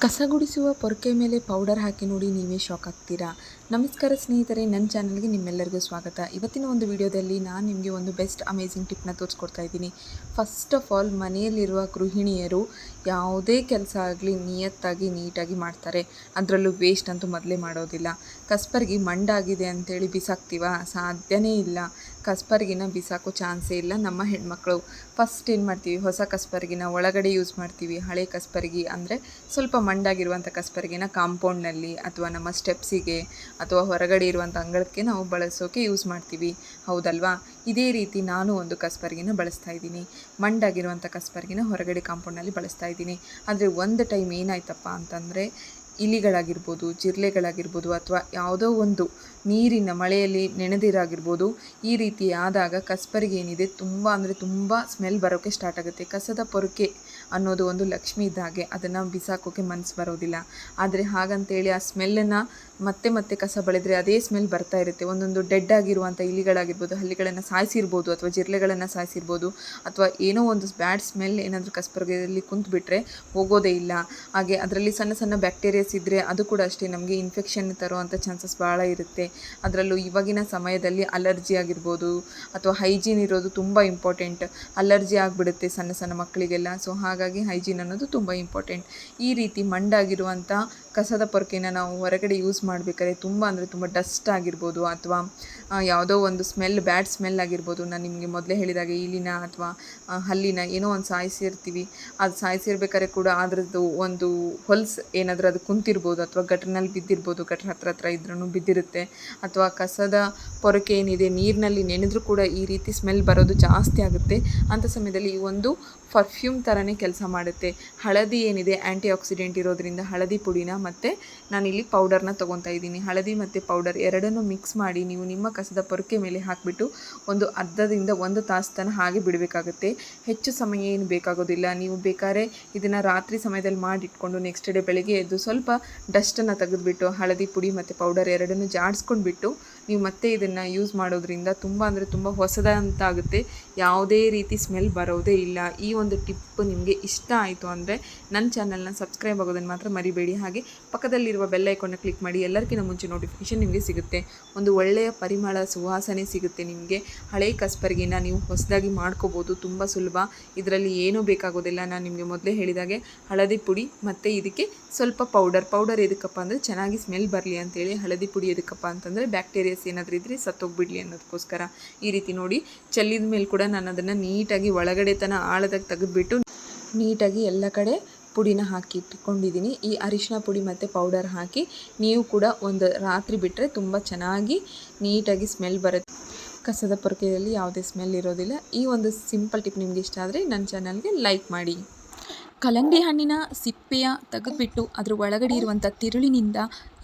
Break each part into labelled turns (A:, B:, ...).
A: ಕಸ ಗುಡಿಸುವ ಪೊರಕೆ ಮೇಲೆ ಪೌಡರ್ ಹಾಕಿ ನೋಡಿ ನೀವೇ ಶಾಕ್ ಆಗ್ತೀರಾ? ನಮಸ್ಕಾರ ಸ್ನೇಹಿತರೆ ನನ್ನ ಚಾನಲ್ಗೆ ನಿಮ್ಮೆಲ್ಲರಿಗೂ ಸ್ವಾಗತ. ಇವತ್ತಿನ ಒಂದು ವಿಡಿಯೋದಲ್ಲಿ ನಾನು ನಿಮಗೆ ಒಂದು ಬೆಸ್ಟ್ ಅಮೇಝಿಂಗ್ ಟಿಪ್ನ ತೋರಿಸ್ಕೊಡ್ತಾ ಇದ್ದೀನಿ. ಫಸ್ಟ್ ಆಫ್ ಆಲ್ ಮನೆಯಲ್ಲಿರುವ ಗೃಹಿಣಿಯರು ಯಾವುದೇ ಕೆಲಸ ಆಗಲಿ ನಿಯತ್ತಾಗಿ, ನೀಟಾಗಿ ಮಾಡ್ತಾರೆ. ಅದರಲ್ಲೂ ವೇಸ್ಟ್ ಅಂತೂ ಮೊದಲೇ ಮಾಡೋದಿಲ್ಲ. ಕಸ್ಪರ್ಗಿ ಮಂಡಾಗಿದೆ ಅಂತೇಳಿ ಬಿಸಾಕ್ತೀವ? ಸಾಧ್ಯನೇ ಇಲ್ಲ. ಕಸ್ಪರ್ಗಿನ ಬಿಸಾಕೋ ಚಾನ್ಸೇ ಇಲ್ಲ ನಮ್ಮ ಹೆಣ್ಮಕ್ಳು. ಫಸ್ಟ್ ಏನು ಮಾಡ್ತೀವಿ? ಹೊಸ ಕಸ್ಪರ್ಗಿನ ಒಳಗಡೆ ಯೂಸ್ ಮಾಡ್ತೀವಿ. ಹಳೆ ಕಸ್ಪರ್ಗಿ ಅಂದರೆ ಸ್ವಲ್ಪ ಮಂಡಾಗಿರುವಂಥ ಕಸ್ಪರ್ಗಿನ ಕಾಂಪೌಂಡ್ನಲ್ಲಿ ಅಥವಾ ನಮ್ಮ ಸ್ಟೆಪ್ಸಿಗೆ ಅಥವಾ ಹೊರಗಡೆ ಇರುವಂಥ ಅಂಗಳಕ್ಕೆ ನಾವು ಬಳಸೋಕೆ ಯೂಸ್ ಮಾಡ್ತೀವಿ. ಹೌದಲ್ವಾ? ಇದೇ ರೀತಿ ನಾನು ಒಂದು ಕಸ್ಪರ್ಗಿನ ಬಳಸ್ತಾ ಇದ್ದೀನಿ. ಮಂಡಾಗಿರುವಂಥ ಕಸ್ಪರ್ಗಿನ ಹೊರಗಡೆ ಕಾಂಪೌಂಡ್ನಲ್ಲಿ ಬಳಸ್ತಾ ಇದ್ದೀನಿ. ಆದರೆ ಒಂದು ಟೈಮ್ ಏನಾಯ್ತಪ್ಪ ಅಂತಂದರೆ ಇಲಿಗಳಾಗಿರ್ಬೋದು, ಜಿರ್ಲೆಗಳಾಗಿರ್ಬೋದು ಅಥವಾ ಯಾವುದೋ ಒಂದು ನೀರಿನ ಮಳೆಯಲ್ಲಿ ನೆನೆದಿರಾಗಿರ್ಬೋದು, ಈ ರೀತಿ ಆದಾಗ ಕಸ್ಪರಿಗೆ ಏನಿದೆ ತುಂಬ ಅಂದರೆ ತುಂಬ ಸ್ಮೆಲ್ ಬರೋಕ್ಕೆ ಸ್ಟಾರ್ಟ್ ಆಗುತ್ತೆ. ಕಸದ ಪೊರಕೆ ಅನ್ನೋದು ಒಂದು ಲಕ್ಷ್ಮಿ ಇದ್ದ ಹಾಗೆ ಅದನ್ನು ಬಿಸಾಕೋಕ್ಕೆ ಮನಸ್ಸು ಬರೋದಿಲ್ಲ. ಆದರೆ ಹಾಗಂತೇಳಿ ಆ ಸ್ಮೆಲ್ಲನ್ನು ಮತ್ತೆ ಮತ್ತೆ ಕಸ ಬಳಿದ್ರೆ ಅದೇ ಸ್ಮೆಲ್ ಬರ್ತಾ ಇರುತ್ತೆ. ಒಂದೊಂದು ಡೆಡ್ ಆಗಿರುವಂಥ ಇಲಿಗಳಾಗಿರ್ಬೋದು, ಹಲ್ಲಿಗಳನ್ನು ಸಾಯಿಸಿರ್ಬೋದು ಅಥವಾ ಜಿರಳೆಗಳನ್ನು ಸಾಯಿಸಿರ್ಬೋದು ಅಥವಾ ಏನೋ ಒಂದು ಬ್ಯಾಡ್ ಸ್ಮೆಲ್ ಏನಾದರೂ ಕಸ್ಪರ್ಗದಲ್ಲಿ ಕುಂತ್ಬಿಟ್ರೆ ಹೋಗೋದೇ ಇಲ್ಲ. ಹಾಗೆ ಅದರಲ್ಲಿ ಸಣ್ಣ ಸಣ್ಣ ಬ್ಯಾಕ್ಟೀರಿಯಾಸ್ ಇದ್ದರೆ ಅದು ಕೂಡ ಅಷ್ಟೇ ನಮಗೆ ಇನ್ಫೆಕ್ಷನ್ ತರುವಂಥ ಚಾನ್ಸಸ್ ಭಾಳ ಇರುತ್ತೆ. ಅದರಲ್ಲೂ ಇವಾಗಿನ ಸಮಯದಲ್ಲಿ ಅಲರ್ಜಿ ಆಗಿರ್ಬೋದು ಅಥವಾ ಹೈಜೀನ್ ಇರೋದು ತುಂಬ ಇಂಪಾರ್ಟೆಂಟ್. ಅಲರ್ಜಿ ಆಗಿಬಿಡುತ್ತೆ ಸಣ್ಣ ಸಣ್ಣ ಮಕ್ಕಳಿಗೆಲ್ಲ. ಸೊ ಹಾಗಾಗಿ ಹೈಜೀನ್ ಅನ್ನೋದು ತುಂಬ ಇಂಪಾರ್ಟೆಂಟ್. ಈ ರೀತಿ ಮಂಡಾಗಿರುವಂಥ ಕಸದ ಪೊರಕೆನ ನಾವು ಹೊರಗಡೆ ಯೂಸ್ ಮಾಡಬೇಕಾದ್ರೆ ತುಂಬ ಅಂದರೆ ತುಂಬ ಡಸ್ಟ್ ಆಗಿರ್ಬೋದು ಅಥವಾ ಯಾವುದೋ ಒಂದು ಸ್ಮೆಲ್ ಬ್ಯಾಡ್ ಸ್ಮೆಲ್ ಆಗಿರ್ಬೋದು. ನಾನು ನಿಮಗೆ ಮೊದಲೇ ಹೇಳಿದಾಗ ಇಲಿನ ಅಥವಾ ಹಲ್ಲಿನ ಏನೋ ಒಂದು ಸಾಯಿಸಿರ್ತೀವಿ. ಅದು ಸಾಯಿಸಿರ್ಬೇಕಾದ್ರೆ ಕೂಡ ಅದರದ್ದು ಒಂದು ಹೊಲ್ಸ್ ಏನಾದರೂ ಅದು ಕುಂತಿರ್ಬೋದು ಅಥವಾ ಗಟ್ರನಲ್ಲಿ ಬಿದ್ದಿರ್ಬೋದು. ಗಟ್ರ ಹತ್ರ ಹತ್ರ ಇದ್ರೂ ಬಿದ್ದಿರುತ್ತೆ. ಅಥವಾ ಕಸದ ಪೊರಕೆ ಏನಿದೆ, ನೀರಿನಲ್ಲಿ ನೆನೆದರೂ ಕೂಡ ಈ ರೀತಿ ಸ್ಮೆಲ್ ಬರೋದು ಜಾಸ್ತಿ ಆಗುತ್ತೆ. ಅಂಥ ಸಮಯದಲ್ಲಿ ಈ ಒಂದು ಪರ್ಫ್ಯೂಮ್ ಥರನೇ ಕೆಲಸ ಮಾಡುತ್ತೆ. ಹಳದಿ ಏನಿದೆ ಆ್ಯಂಟಿ ಆಕ್ಸಿಡೆಂಟ್ ಇರೋದ್ರಿಂದ ಹಳದಿ ಪುಡಿನ ಮತ್ತು ನಾನಿಲ್ಲಿ ಪೌಡರ್ನ ತೊಗೊತಾ ಇದ್ದೀನಿ. ಹಳದಿ ಮತ್ತು ಪೌಡರ್ ಎರಡನ್ನೂ ಮಿಕ್ಸ್ ಮಾಡಿ ನೀವು ನಿಮ್ಮ ಕಸದ ಪೊರಕೆ ಮೇಲೆ ಹಾಕಿಬಿಟ್ಟು ಒಂದು ಅರ್ಧದಿಂದ ಒಂದು ತಾಸು ತನಕ ಹಾಗೆ ಬಿಡಬೇಕಾಗುತ್ತೆ. ಹೆಚ್ಚು ಸಮಯ ಏನು ಬೇಕಾಗೋದಿಲ್ಲ. ನೀವು ಬೇಕಾದ್ರೆ ಇದನ್ನು ರಾತ್ರಿ ಸಮಯದಲ್ಲಿ ಮಾಡಿಟ್ಕೊಂಡು ನೆಕ್ಸ್ಟ್ ಡೇ ಬೆಳಗ್ಗೆ ಎದ್ದು ಸ್ವಲ್ಪ ಡಸ್ಟನ್ನು ತೆಗೆದುಬಿಟ್ಟು, ಹಳದಿ ಪುಡಿ ಮತ್ತು ಪೌಡರ್ ಎರಡನ್ನೂ ಜಾಡಿಸ್ಕೊಂಡ್ಬಿಟ್ಟು ನೀವು ಮತ್ತೆ ಇದನ್ನು ಯೂಸ್ ಮಾಡೋದ್ರಿಂದ ತುಂಬ ಅಂದರೆ ತುಂಬ ಹೊಸದಂತಾಗುತ್ತೆ ಯಾವುದೇ ರೀತಿ ಸ್ಮೆಲ್ ಬರೋದೇ ಇಲ್ಲ. ಈ ಒಂದು ಟಿಪ್ ನಿಮಗೆ ಇಷ್ಟ ಆಯಿತು ಅಂದರೆ ನನ್ನ ಚಾನಲ್ನ ಸಬ್ಸ್ಕ್ರೈಬ್ ಆಗೋದನ್ನು ಮಾತ್ರ ಮರಿಬೇಡಿ. ಹಾಗೆ ಪಕ್ಕದಲ್ಲಿರುವ ಬೆಲ್ಲ ಐಕೊಂಡು ಕ್ಲಿಕ್ ಮಾಡಿ ಎಲ್ಲರಿಗಿಂತ ಮುಂಚೆ ನೋಟಿಫಿಕೇಷನ್ ನಿಮಗೆ ಸಿಗುತ್ತೆ. ಒಂದು ಒಳ್ಳೆಯ ಪರಿಮಳ ಸುವಾಸನೆ ಸಿಗುತ್ತೆ ನಿಮಗೆ. ಹಳೆ ಕಸ್ಪರ್ಗಿನ ನೀವು ಹೊಸದಾಗಿ ಮಾಡ್ಕೋಬೋದು, ತುಂಬ ಸುಲಭ. ಇದರಲ್ಲಿ ಏನೂ ಬೇಕಾಗೋದಿಲ್ಲ. ನಾನು ನಿಮಗೆ ಮೊದಲೇ ಹೇಳಿದಾಗೆ ಹಳದಿ ಪುಡಿ ಮತ್ತು ಇದಕ್ಕೆ ಸ್ವಲ್ಪ ಪೌಡರ್. ಪೌಡರ್ ಎದಕ್ಕಪ್ಪ ಅಂದರೆ ಚೆನ್ನಾಗಿ ಸ್ಮೆಲ್ ಬರಲಿ ಅಂತೇಳಿ. ಹಳದಿ ಪುಡಿ ಎದಕ್ಕಪ್ಪ ಅಂತಂದರೆ ಬ್ಯಾಕ್ಟೀರಿಯಾಸ್ ಏನಾದರೂ ಇದ್ದರೆ ಸತ್ತೋಗ್ಬಿಡ್ಲಿ ಅನ್ನೋದಕ್ಕೋಸ್ಕರ. ಈ ರೀತಿ ನೋಡಿ, ಚೆಲ್ಲಿದ ಮೇಲೆ ಕೂಡ ನಾನು ಅದನ್ನು ನೀಟಾಗಿ ಒಳಗಡೆ ತನ ಆಳದಾಗ ತೆಗೆದುಬಿಟ್ಟು ನೀಟಾಗಿ ಎಲ್ಲ ಕಡೆ ಪುಡಿನ ಹಾಕಿ ಇಟ್ಕೊಂಡಿದ್ದೀನಿ. ಈ ಅರಿಶಿನ ಪುಡಿ ಮತ್ತು ಪೌಡರ್ ಹಾಕಿ ನೀವು ಕೂಡ ಒಂದು ರಾತ್ರಿ ಬಿಟ್ಟರೆ ತುಂಬ ಚೆನ್ನಾಗಿ ನೀಟಾಗಿ ಸ್ಮೆಲ್ ಬರುತ್ತೆ. ಕಸದ ಪೊರಕೆಯಲ್ಲಿ ಯಾವುದೇ ಸ್ಮೆಲ್ ಇರೋದಿಲ್ಲ. ಈ ಒಂದು ಸಿಂಪಲ್ ಟಿಪ್ ನಿಮಗೆ ಇಷ್ಟ ಆದರೆ ನನ್ನ ಚಾನಲ್ಗೆ ಲೈಕ್ ಮಾಡಿ. ಕಲ್ಲಂಗಡಿ ಹಣ್ಣಿನ ಸಿಪ್ಪೆಯ ತೆಗೆದುಬಿಟ್ಟು ಅದ್ರ ಒಳಗಡೆ ಇರುವಂಥ ತಿರುಳಿನಿಂದ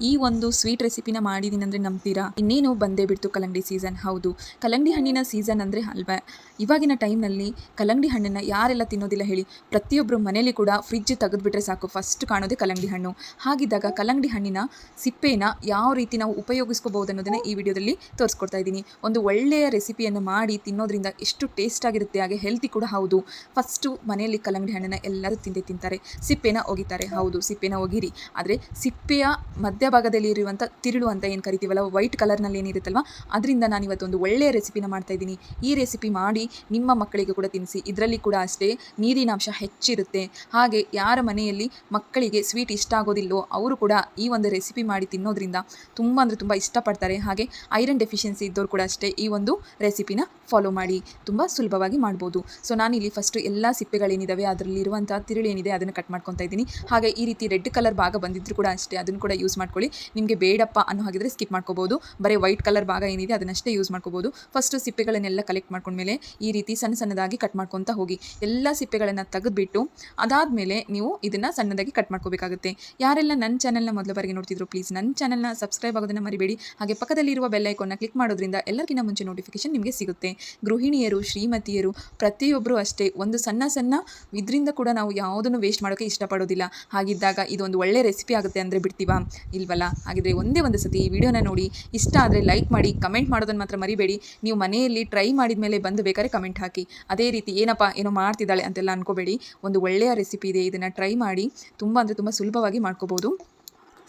A: ಈ ಒಂದು ಸ್ವೀಟ್ ರೆಸಿಪಿನ ಮಾಡಿದ್ದೀನಿ ಅಂದರೆ ನಂಬ್ತೀರಾ? ಇನ್ನೇನು ಬಂದೇ ಬಿಡ್ತು ಕಲಂಗಡಿ ಸೀಸನ್ ಹೌದು. ಕಲಂಗಡಿ ಹಣ್ಣಿನ ಸೀಸನ್ ಅಂದರೆ ಹಲ್ವಾ ಇವಾಗಿನ ಟೈಮ್ನಲ್ಲಿ ಕಲಂಗಡಿ ಹಣ್ಣನ್ನು ಯಾರೆಲ್ಲ ತಿನ್ನೋದಿಲ್ಲ ಹೇಳಿ ಪ್ರತಿಯೊಬ್ಬರು ಮನೇಲಿ ಕೂಡ ಫ್ರಿಜ್ ತೆಗೆದುಬಿಟ್ರೆ ಸಾಕು. ಫಸ್ಟ್ ಕಾಣೋದೇ ಕಲಂಗಡಿ ಹಣ್ಣು. ಹಾಗಿದ್ದಾಗ ಕಲಂಗಡಿ ಹಣ್ಣಿನ ಸಿಪ್ಪೆನ ಯಾವ ರೀತಿ ನಾವು ಉಪಯೋಗಿಸ್ಕೋಬಹುದು ಅನ್ನೋದನ್ನು ಈ ವಿಡಿಯೋದಲ್ಲಿ ತೋರಿಸ್ಕೊಡ್ತಾ ಇದ್ದೀನಿ. ಒಂದು ಒಳ್ಳೆಯ ರೆಸಿಪಿಯನ್ನು ಮಾಡಿ ತಿನ್ನೋದ್ರಿಂದ ಎಷ್ಟು ಟೇಸ್ಟ್ ಆಗಿರುತ್ತೆ, ಹಾಗೆ ಹೆಲ್ತಿ ಕೂಡ ಹೌದು. ಫಸ್ಟು ಮನೆಯಲ್ಲಿ ಕಲಂಗಡಿ ಹಣ್ಣನ್ನು ಎಲ್ಲರೂ ತಿಂದೇ ತಿಂತಾರೆ, ಸಿಪ್ಪೆನ ಒಗಿತಾರೆ. ಹೌದು, ಸಿಪ್ಪೆನ ಒಗಿರಿ. ಆದರೆ ಸಿಪ್ಪೆಯ ಮಧ್ಯಭಾಗದಲ್ಲಿ ಇರುವಂಥ ತಿರುಳು ಅಂತ ಏನು ಕರಿತೀವಲ್ಲ ವೈಟ್ ಕಲರ್ನಲ್ಲಿ ಏನಿರುತ್ತಲ್ವ ಅದರಿಂದ ನಾನು ಇವತ್ತೊಂದು ಒಳ್ಳೆಯ ರೆಸಿಪಿನ ಮಾಡ್ತಾ ಇದ್ದೀನಿ. ಈ ರೆಸಿಪಿ ಮಾಡಿ ನಿಮ್ಮ ಮಕ್ಕಳಿಗೆ ಕೂಡ ತಿನ್ನಿಸಿ. ಇದರಲ್ಲಿ ಕೂಡ ಅಷ್ಟೇ ನೀರಿನಾಂಶ ಹೆಚ್ಚಿರುತ್ತೆ. ಹಾಗೆ ಯಾರ ಮನೆಯಲ್ಲಿ ಮಕ್ಕಳಿಗೆ ಸ್ವೀಟ್ ಇಷ್ಟ ಆಗೋದಿಲ್ಲೋ ಅವರು ಕೂಡ ಈ ಒಂದು ರೆಸಿಪಿ ಮಾಡಿ ತಿನ್ನೋದ್ರಿಂದ ತುಂಬ ಅಂದರೆ ತುಂಬ ಇಷ್ಟಪಡ್ತಾರೆ. ಹಾಗೆ ಐರನ್ ಡೆಫಿಷಿಯನ್ಸಿ ಇದ್ದವರು ಕೂಡ ಅಷ್ಟೇ ಈ ಒಂದು ರೆಸಿಪಿನ ಫಾಲೋ ಮಾಡಿ. ತುಂಬ ಸುಲಭವಾಗಿ ಮಾಡ್ಬೋದು. ಸೊ ನಾನಿಲ್ಲಿ ಫಸ್ಟು ಎಲ್ಲ ಸಿಪ್ಪೆಗಳೇನಿದ್ದಾವೆ ಅದರಲ್ಲಿರುವಂಥ ತಿರುಳು ಏನಿದೆ ಅದನ್ನು ಕಟ್ ಮಾಡ್ಕೊತಾ ಇದ್ದೀನಿ. ಹಾಗೆ ಈ ರೀತಿ ರೆಡ್ ಕಲರ್ ಭಾಗ ಬಂದಿದ್ರು ಕೂಡ ಅಷ್ಟೇ, ಅದನ್ನು ಕೂಡ ಯೂಸ್ ಮಾಡ್ಕೊಳ್ಳಿ. ನಿಮಗೆ ಬೇಡಪ್ಪ ಅನ್ನೋ ಹಾಗಿದ್ರೆ ಸ್ಕಿಪ್ ಮಾಡ್ಕೋಬೋದು. ಬರೀ ವೈಟ್ ಕಲರ್ ಭಾಗ ಏನಿದೆ ಅದನ್ನಷ್ಟೇ ಯೂಸ್ ಮಾಡ್ಕೋಬೋದು. ಫಸ್ಟು ಸಿಪ್ಪೆಗಳನ್ನೆಲ್ಲ ಕಲೆಕ್ಟ್ ಮಾಡ್ಕೊಂಡ್ಮೇಲೆ ಈ ರೀತಿ ಸಣ್ಣ ಸಣ್ಣದಾಗಿ ಕಟ್ ಮಾಡ್ಕೊತಾ ಹೋಗಿ. ಎಲ್ಲ ಸಿಪ್ಪೆಗಳನ್ನು ತೆಗೆದುಬಿಟ್ಟು ಅದಾದ್ಮೇಲೆ ನೀವು ಇದನ್ನ ಸಣ್ಣದಾಗಿ ಕಟ್ ಮಾಡ್ಕೋಬೇಕಾಗುತ್ತೆ. ಯಾರೆಲ್ಲ ನನ್ನ ಚಾನಲ್ನ ಮೊದಲ ಬಾರಿಗೆ ನೋಡ್ತಿದ್ರು ಪ್ಲೀಸ್ ನನ್ನ ಚಾನಲ್ನ ಸಬ್ಸ್ಕ್ರೈಬ್ ಆಗೋದನ್ನು ಮರಿಬೇಡಿ. ಹಾಗೆ ಪಕ್ಕದಲ್ಲಿರುವ ಐಕೋನ್ನ ಕ್ಲಿಕ್ ಮಾಡೋದ್ರಿಂದ ಎಲ್ಲರಿಗಿಂತ ಮುಂಚೆ ನೋಟಿಫಿಕೇಶನ್ ನಿಮಗೆ ಸಿಗುತ್ತೆ. ಗೃಹಿಣಿಯರು, ಶ್ರೀಮತಿಯರು ಪ್ರತಿಯೊಬ್ಬರು ಅಷ್ಟೇ. ಒಂದು ಸಣ್ಣ ಸಣ್ಣ, ಇದರಿಂದ ಕೂಡ ನಾವು ಯಾವುದನ್ನು ವೇಸ್ಟ್ ಮಾಡೋಕ್ಕೆ ಇಷ್ಟಪಡೋದಿಲ್ಲ. ಹಾಗಿದ್ದಾಗ ಇದೊಂದು ಒಳ್ಳೆ ರೆಸಿಪಿ ಆಗುತ್ತೆ ಅಂದರೆ ಬಿಡ್ತೀವಾ? ಇಲ್ವಲ್ಲ? ಹಾಗಿದ್ರೆ ಒಂದೇ ಒಂದು ಸತಿ ಈ ವಿಡಿಯೋನ ನೋಡಿ. ಇಷ್ಟ ಆದರೆ ಲೈಕ್ ಮಾಡಿ ಕಮೆಂಟ್ ಮಾಡೋದನ್ನು ಮಾತ್ರ ಮರಿಬೇಡಿ. ನೀವು ಮನೆಯಲ್ಲಿ ಟ್ರೈ ಮಾಡಿದ ಮೇಲೆ ಬಂದು ಬೇಕಾದ್ರೆ ಕಮೆಂಟ್ ಹಾಕಿ. ಅದೇ ರೀತಿ ಏನಪ್ಪ, ಏನೋ ಮಾಡ್ತಿದ್ದಾಳೆ ಅಂತೆಲ್ಲ ಅನ್ಕೋಬೇಡಿ. ಒಂದು ಒಳ್ಳೆಯ ರೆಸಿಪಿ ಇದೆ, ಇದನ್ನು ಟ್ರೈ ಮಾಡಿ. ತುಂಬ ಅಂದರೆ ತುಂಬ ಸುಲಭವಾಗಿ ಮಾಡ್ಕೋಬೋದು.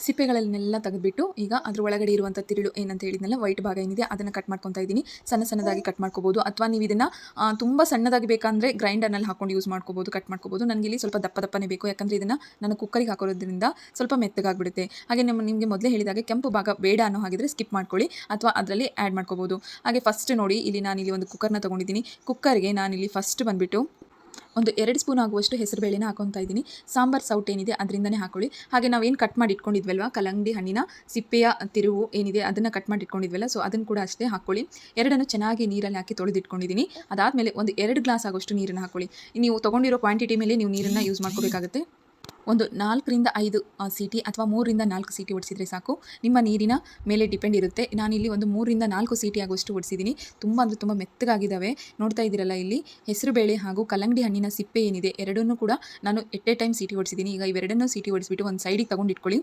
A: ಸಿಪ್ಪೆಗಳನ್ನೆಲ್ಲ ತೆಗೆದುಬಿಟ್ಟು ಈಗ ಅದ್ರ ಒಳಗಡೆ ಇರುವಂಥ ತಿರುಳು ಏನಂತ ಹೇಳಿದ್ನಲ್ಲ ವೈಟ್ ಭಾಗ ಏನಿದೆ, ಅದನ್ನು ಕಟ್ ಮಾಡ್ಕೊತಾ ಇದ್ದೀನಿ. ಸಣ್ಣ ಸಣ್ಣದಾಗಿ ಕಟ್ ಮಾಡ್ಕೋಬೋದು. ಅಥವಾ ನೀವು ಇದನ್ನು ತುಂಬ ಸಣ್ಣದಾಗಿ ಬೇಕಂದರೆ ಗ್ರೈಂಡರ್ನಲ್ಲಿ ಹಾಕೊಂಡು ಯೂಸ್ ಮಾಡ್ಕೋಬೋದು ಕಟ್ ಮಾಡ್ಕೋಬೋದು. ನನಗೆ ಇಲ್ಲಿ ಸ್ವಲ್ಪ ದಪ್ಪ ದಪ್ಪನೇ ಬೇಕು. ಯಾಕಂದರೆ ಇದನ್ನು ನಾನು ಕುಕ್ಕರಿಗೆ ಹಾಕೋದ್ರಿಂದ ಸ್ವಲ್ಪ ಮೆತ್ತಗಾಗ್ಬಿಡುತ್ತೆ. ಹಾಗೆ ನಮ್ಮ, ನಿಮಗೆ ಮೊದಲೇ ಹೇಳಿದಾಗೆ ಕೆಂಪು ಭಾಗ ಬೇಡ ಅನ್ನೋ ಹಾಗಿದ್ರೆ ಸ್ಕಿಪ್ ಮಾಡ್ಕೊಳ್ಳಿ. ಅಥವಾ ಅದರಲ್ಲಿ ಆ್ಯಡ್ ಮಾಡ್ಕೋಬೋದು. ಹಾಗೆ ಫಸ್ಟ್ ನೋಡಿ, ಇಲ್ಲಿ ನಾನು ಇಲ್ಲಿ ಒಂದು ಕುಕ್ಕರ್ನ ತೊಗೊಂಡಿದ್ದೀನಿ. ಕುಕ್ಕರ್ಗೆ ನಾನಿಲ್ಲಿ ಫಸ್ಟ್ ಬಂದುಬಿಟ್ಟು ಒಂದು ಎರಡು ಸ್ಪೂನ್ ಆಗುವಷ್ಟು ಹೆಸರುಬೇಳೆನ ಹಾಕೊತಾ ಇದ್ದೀನಿ. ಸಾಂಬಾರ್ ಸೌಟ್ ಏನಿದೆ ಅದರಿಂದನೇ ಹಾಕೊಳ್ಳಿ. ಹಾಗೆ ನಾವೇನು ಕಟ್ ಮಾಡಿ ಇಟ್ಕೊಂಡಿದ್ವಲ್ವ ಕಲಂಗಡಿ ಹಣ್ಣಿನ, ಸಿಪ್ಪೆಯ ತಿರುವು ಏನಿದೆ ಅದನ್ನು ಕಟ್ ಮಾಡಿ ಇಟ್ಕೊಂಡಿದ್ವಲ್ಲ ಸೊ ಅದನ್ನು ಕೂಡ ಅಷ್ಟೇ ಹಾಕೊಳ್ಳಿ. ಎರಡನ್ನು ಚೆನ್ನಾಗಿ ನೀರಲ್ಲಿ ಹಾಕಿ ತೊಳೆದಿಟ್ಕೊಂಡಿದ್ದೀನಿ. ಅದಾದಮೇಲೆ ಒಂದು ಎರಡು ಗ್ಲಾಸ್ ಆಗೋಷ್ಟು ನೀರನ್ನು ಹಾಕೊಳ್ಳಿ. ನೀವು ತೊಗೊಂಡಿರೋ ಕ್ವಾಂಟಿಟಿ ಮೇಲೆ ನೀವು ನೀರನ್ನು ಯೂಸ್ ಮಾಡ್ಕೋಬೇಕಾಗುತ್ತೆ. ಒಂದು ನಾಲ್ಕರಿಂದ ಐದು ಸೀಟಿ ಅಥವಾ ಮೂರರಿಂದ ನಾಲ್ಕು ಸೀಟಿ ಹೊಡಿಸಿದ್ರೆ ಸಾಕು. ನಿಮ್ಮ ನೀರಿನ ಮೇಲೆ ಡಿಪೆಂಡ್ ಇರುತ್ತೆ. ನಾನಿಲ್ಲಿ ಒಂದು ಮೂರರಿಂದ ನಾಲ್ಕು ಸೀಟಿ ಆಗುವಷ್ಟು ಹೊಡಿಸಿದ್ದೀನಿ ತುಂಬ ಅಂದರೆ ತುಂಬ ಮೆತ್ತಗಾಗಿದ್ದಾವೆ. ನೋಡ್ತಾ ಇದ್ದೀರಲ್ಲ ಇಲ್ಲಿ ಹೆಸರುಬೇಳೆ ಹಾಗೂ ಕಲ್ಲಂಗಡಿ ಹಣ್ಣಿನ ಸಿಪ್ಪೆ ಏನಿದೆ, ಎರಡನ್ನೂ ಕೂಡ ನಾನು ಎಟ್ ಎ ಟೈಮ್ ಸೀಟಿ ಹೊಡಿಸಿದ್ದೀನಿ ಈಗ ಇವೆರಡನ್ನೂ ಸೀಟಿ ಹೊಡಿಸ್ಬಿಟ್ಟು ಒಂದು ಸೈಡಿಗೆ ತೊಗೊಂಡು ಇಟ್ಕೊಳ್ಳಿ.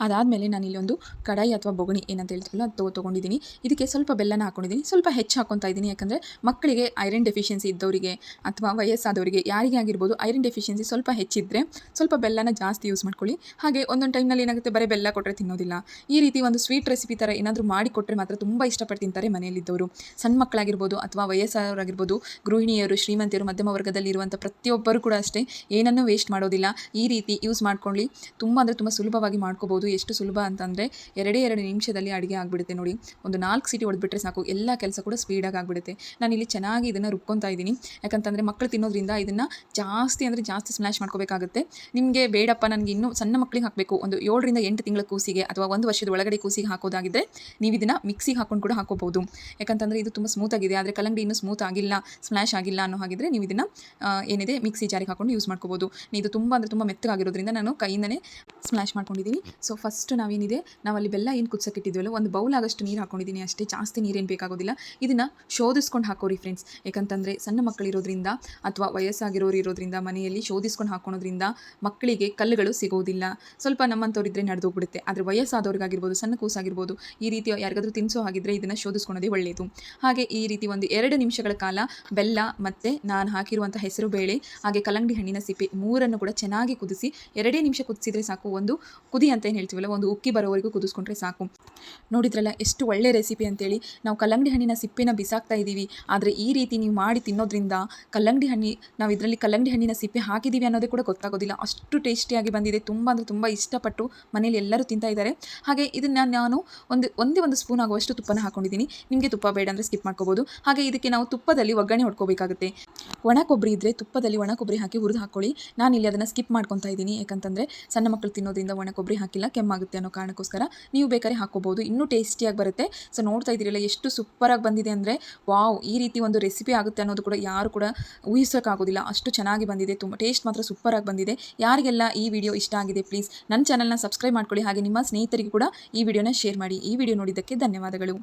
A: ಅದಾದಮೇಲೆ ಇಲ್ಲಿ ಒಂದು ಕಡಾಯಿ ಅಥವಾ ಬೊಗಣಿ ಏನಂತ ಹೇಳ್ತೀವಲ್ಲ, ಅದು ತಗೊ- ತೊಗೊಂಡಿದ್ದೀನಿ. ಇದಕ್ಕೆ ಸ್ವಲ್ಪ ಬೆಲ್ಲನ ಹಾಕೊಂಡಿದ್ದೀನಿ. ಸ್ವಲ್ಪ ಹೆಚ್ಚು ಹಾಕೊತಾ ಇದ್ದೀನಿ. ಯಾಕಂದರೆ ಮಕ್ಕಳಿಗೆ ಐರನ್ ಡೆಫಿಷಿಯನ್ಸಿ ಇದ್ದವರಿಗೆ ಅಥವಾ ವಯಸ್ಸಾದವರಿಗೆ ಯಾರಿಗೆ ಆಗಿರ್ಬೋದು ಐರನ್ ಡೆಫಿಷಿಯನ್ಸಿ ಸ್ವಲ್ಪ ಹೆಚ್ಚಿದ್ದರೆ ಸ್ವಲ್ಪ ಬೆಲ್ಲನ ಜಾಸ್ತಿ ಯೂಸ್ ಮಾಡ್ಕೊಳ್ಳಿ. ಹಾಗೆ ಒಂದೊಂದು ಟೈಮ್ನಲ್ಲಿ ಏನಾಗುತ್ತೆ, ಬರೀ ಬೆಲ್ಲ ಕೊಟ್ಟರೆ ತಿನ್ನೋದಿಲ್ಲ. ಈ ರೀತಿ ಒಂದು ಸ್ವೀಟ್ ರೆಸಿಪಿ ಥರ ಏನಾದರೂ ಮಾಡಿ ಕೊಟ್ಟರೆ ಮಾತ್ರ ತುಂಬ ಇಷ್ಟಪಟ್ಟು ತಿಂತಾರೆ ಮನೆಯಲ್ಲಿದ್ದವರು. ಸಣ್ಣ ಮಕ್ಕಳಾಗಿರ್ಬೋದು ಅಥವಾ ವಯಸ್ಸಾದವರಾಗಿರ್ಬೋದು, ಗೃಹಿಣಿಯರು, ಶ್ರೀಮಂತಿಯರು, ಮಧ್ಯಮ ವರ್ಗದಲ್ಲಿ ಇರುವಂಥ ಪ್ರತಿಯೊಬ್ಬರು ಕೂಡ ಅಷ್ಟೇ ಏನನ್ನೂ ವೇಸ್ಟ್ ಮಾಡೋದಿಲ್ಲ. ಈ ರೀತಿ ಯೂಸ್ ಮಾಡ್ಕೊಳ್ಳಿ. ತುಂಬ ಅಂದರೆ ತುಂಬ ಸುಲಭವಾಗಿ ಮಾಡ್ಕೋಬೋದು. ಎಷ್ಟು ಸುಲಭ ಅಂತಂದರೆ ಎರಡೇ ಎರಡು ನಿಮಿಷದಲ್ಲಿ ಅಡುಗೆ ಆಗಿಬಿಡುತ್ತೆ ನೋಡಿ. ಒಂದು ನಾಲ್ಕು ಸೀಟಿ ಹೊಡೆದ್ಬಿಟ್ರೆ ಸಾಕು. ಎಲ್ಲ ಕೆಲಸ ಕೂಡ ಸ್ಪೀಡಾಗಿ ಆಗಿಬಿಡುತ್ತೆ. ನಾನು ಇಲ್ಲಿ ಚೆನ್ನಾಗಿ ಇದನ್ನು ರುಬ್ಕೊತಾ ಇದ್ದೀನಿ. ಯಾಕಂತಂದರೆ ಮಕ್ಕಳು ತಿನ್ನೋದ್ರಿಂದ ಇದನ್ನು ಜಾಸ್ತಿ ಅಂದರೆ ಜಾಸ್ತಿ ಸ್ಮ್ಯಾಶ್ ಮಾಡ್ಕೋಬೇಕಾಗುತ್ತೆ. ನಿಮಗೆ ಬೇಡಪ್ಪ, ನನಗೆ ಇನ್ನೂ ಸಣ್ಣ ಮಕ್ಕಳಿಗೆ ಹಾಕಬೇಕು. ಒಂದು ಏಳರಿಂದ ಎಂಟು ತಿಂಗಳ ಕೂಸಿಗೆ ಅಥವಾ ಒಂದು ವರ್ಷದ ಒಳಗಡೆ ಕೂಸಿಗೆ ಹಾಕೋದಾಗಿದ್ದರೆ ನೀವು ಇದನ್ನು ಮಿಕ್ಸಿಗೆ ಹಾಕೊಂಡು ಕೂಡ ಹಾಕೋಬಹುದು. ಯಾಕಂತಂದರೆ ಇದು ತುಂಬ ಸ್ಮೂತ್ ಆಗಿದೆ, ಆದರೆ ಕಲಂಗಡಿ ಇನ್ನೂ ಸ್ಮೂತ್ ಆಗಿಲ್ಲ ಸ್ಮ್ಯಾಶ್ ಆಗಿಲ್ಲ ಅನ್ನೋ ಹಾಗಿದ್ರೆ ನೀವು ಇದನ್ನು ಏನಿದೆ ಮಿಕ್ಸಿ ಜಾರಿಗೆ ಹಾಕೊಂಡು ಯೂಸ್ ಮಾಡ್ಕೋಬೋದು ಇದು ತುಂಬ ಅಂದರೆ ತುಂಬ ಮೆತ್ತಗಾಗಿರೋದ್ರಿಂದ ನಾನು ಕೈಯಿಂದನೇ ಸ್ಮ್ಯಾಶ್ ಮಾಡ್ಕೊಂಡಿದ್ದೀನಿ. ಸೊ ಫಸ್ಟ್ ನಾವೇನಿದೆ, ನಾವಲ್ಲಿ ಬೆಲ್ಲ ಏನು ಕುದಿಸೋಕ್ಕಿಟ್ಟಿದ್ವಲ್ಲ, ಒಂದು ಬೌಲ್ ಆಗಷ್ಟು ನೀರು ಹಾಕೊಂಡಿದ್ದೀನಿ. ಅಷ್ಟೇ ಜಾಸ್ತಿ ನೀರೇನು ಬೇಕಾಗೋದಿಲ್ಲ. ಇದನ್ನು ಶೋಧಿಸ್ಕೊಂಡು ಹಾಕೋರಿ ಫ್ರೆಂಡ್ಸ್ ಯಾಕಂತಂದರೆ ಸಣ್ಣ ಮಕ್ಕಳಿರೋದ್ರಿಂದ ಅಥವಾ ವಯಸ್ಸಾಗಿರೋರು ಇರೋದ್ರಿಂದ, ಮನೆಯಲ್ಲಿ ಶೋಧಿಸ್ಕೊಂಡು ಹಾಕೋದ್ರಿಂದ ಮಕ್ಕಳಿಗೆ ಕಲ್ಲುಗಳು ಸಿಗೋದಿಲ್ಲ ಸ್ವಲ್ಪ ನಮ್ಮಂಥವ್ರಿದ್ರೆ ನಡೆದೋಗ್ಬಿಡುತ್ತೆ. ಆದರೆ ವಯಸ್ಸಾದವ್ರಿಗಾಗಿರ್ಬೋದು, ಸಣ್ಣ ಕೂಸಾಗಿರ್ಬೋದು, ಈ ರೀತಿ ಯಾರಿಗಾದ್ರೂ ತಿನ್ಸೋ ಹಾಗಿದ್ರೆ ಇದನ್ನು ಶೋಧಿಸ್ಕೊಳೋದೇ ಒಳ್ಳೆಯದು ಹಾಗೆ ಈ ರೀತಿ ಒಂದು ಎರಡು ನಿಮಿಷಗಳ ಕಾಲ ಬೆಲ್ಲ ಮತ್ತು ನಾನು ಹಾಕಿರುವಂಥ ಹೆಸರು ಬೇಳೆ, ಹಾಗೆ ಕಲ್ಲಂಗಡಿ ಹಣ್ಣಿನ ಸಿಪ್ಪೆ ಮೂರನ್ನು ಕೂಡ ಚೆನ್ನಾಗಿ ಕುದಿಸಿ ಎರಡೇ ನಿಮಿಷ ಕುದಿಸಿದ್ರೆ ಸಾಕು. ಒಂದು ಕುದಿ ಅಂತ ಏನು ಹೇಳ್ತೀವಲ್ಲ, ಒಂದು ಉಕ್ಕಿ ಬರೋವರೆಗೂ ಕುದಿಸ್ಕೊಂಡ್ರೆ ಸಾಕು. ನೋಡಿದ್ರಲ್ಲ, ಎಷ್ಟು ಒಳ್ಳೆ ರೆಸಿಪಿ ಅಂತೇಳಿ. ನಾವು ಕಲ್ಲಂಗಡಿ ಹಣ್ಣಿನ ಸಿಪ್ಪೆನ ಬಿಸಾಕ್ತಾ ಇದ್ದೀವಿ. ಆದರೆ ಈ ರೀತಿ ನೀವು ಮಾಡಿ ತಿನ್ನೋದ್ರಿಂದ ಕಲ್ಲಂಗಡಿ ಹಣ್ಣಿ ನಾವು ಇದರಲ್ಲಿ ಕಲ್ಲಂಗಡಿ ಹಣ್ಣಿನ ಸಿಪ್ಪೆ ಹಾಕಿದ್ದೀವಿ ಅನ್ನೋದೇ ಕೂಡ ಗೊತ್ತಾಗೋದಿಲ್ಲ. ಅಷ್ಟು ಟೇಸ್ಟಿಯಾಗಿ ಬಂದಿದೆ. ತುಂಬ ಅಂದರೆ ತುಂಬ ಇಷ್ಟಪಟ್ಟು ಮನೇಲಿ ಎಲ್ಲರೂ ತಿಂತಾ ಇದ್ದಾರೆ. ಹಾಗೆ ಇದನ್ನು ನಾನು ಒಂದು, ಒಂದೇ ಒಂದು ಸ್ಪೂನ್ ಆಗುವಷ್ಟು ತುಪ್ಪನ ಹಾಕೊಂಡಿದ್ದೀನಿ. ನಿಮಗೆ ತುಪ್ಪ ಬೇಡ ಅಂದರೆ ಸ್ಕಿಪ್ ಮಾಡ್ಕೋಬೋದು. ಹಾಗೆ ಇದಕ್ಕೆ ನಾವು ತುಪ್ಪದಲ್ಲಿ ಒಗ್ಗರಣೆ ಹೊಡ್ಕೋಬೇಕಾಗುತ್ತೆ. ಒಣ ಕೊಬ್ಬರಿ ಇದ್ದರೆ ತುಪ್ಪದಲ್ಲಿ ಒಣ ಕೊಬ್ಬರಿ ಹಾಕಿ ಹುರಿದು ಹಾಕ್ಕೊಳ್ಳಿ ನಾನು ಇಲ್ಲಿ ಅದನ್ನು ಸ್ಕಿಪ್ ಮಾಡ್ಕೊತಾ ಇದ್ದೀನಿ. ಯಾಕಂತಂದರೆ ಸಣ್ಣ ಮಕ್ಕಳು ತಿನ್ನೋದ್ರಿಂದ ಒಣ ಕೊಬ್ಬರಿ ಹಾಕಿಲ್ಲ, ಕೆಮ್ಮಾಗುತ್ತೆ ಅನ್ನೋ ಕಾರಣಕ್ಕೋಸ್ಕರ ನೀವು ಬೇಕಾದ್ರೆ ಹಾಕ್ಕೋಬೋದು. ಇನ್ನೂ ಟೇಸ್ಟಿಯಾಗಿ ಬರುತ್ತೆ. ಸೊ ನೋಡ್ತಾ ಇದ್ದೀರಲ್ಲ, ಎಷ್ಟು ಸೂಪರಾಗಿ ಬಂದಿದೆ ಅಂದರೆ ವಾವ್, ಈ ರೀತಿ ಒಂದು ರೆಸಿಪಿ ಆಗುತ್ತೆ ಅನ್ನೋದು ಕೂಡ ಯಾರು ಕೂಡ ಊಹಿಸೋಕ್ಕಾಗೋದಿಲ್ಲ. ಅಷ್ಟು ಚೆನ್ನಾಗಿ ಬಂದಿದೆ. ತುಂಬ, ಟೇಸ್ಟ್ ಮಾತ್ರ ಸೂಪರಾಗಿ ಬಂದಿದೆ. ಯಾರಿಗೆಲ್ಲ ಈ ವಿಡಿಯೋ ಇಷ್ಟ ಆಗಿದೆ ಪ್ಲೀಸ್ ನನ್ನ ಚಾನಲ್ನ ಸಬ್ಸ್ಕ್ರೈಬ್ ಮಾಡ್ಕೊಳ್ಳಿ. ಹಾಗೆ ನಿಮ್ಮ ಸ್ನೇಹಿತರಿಗೂ ಕೂಡ ಈ ವಿಡಿಯೋನ ಶೇರ್ ಮಾಡಿ. ಈ ವಿಡಿಯೋ ನೋಡಿದ್ದಕ್ಕೆ ಧನ್ಯವಾದಗಳು.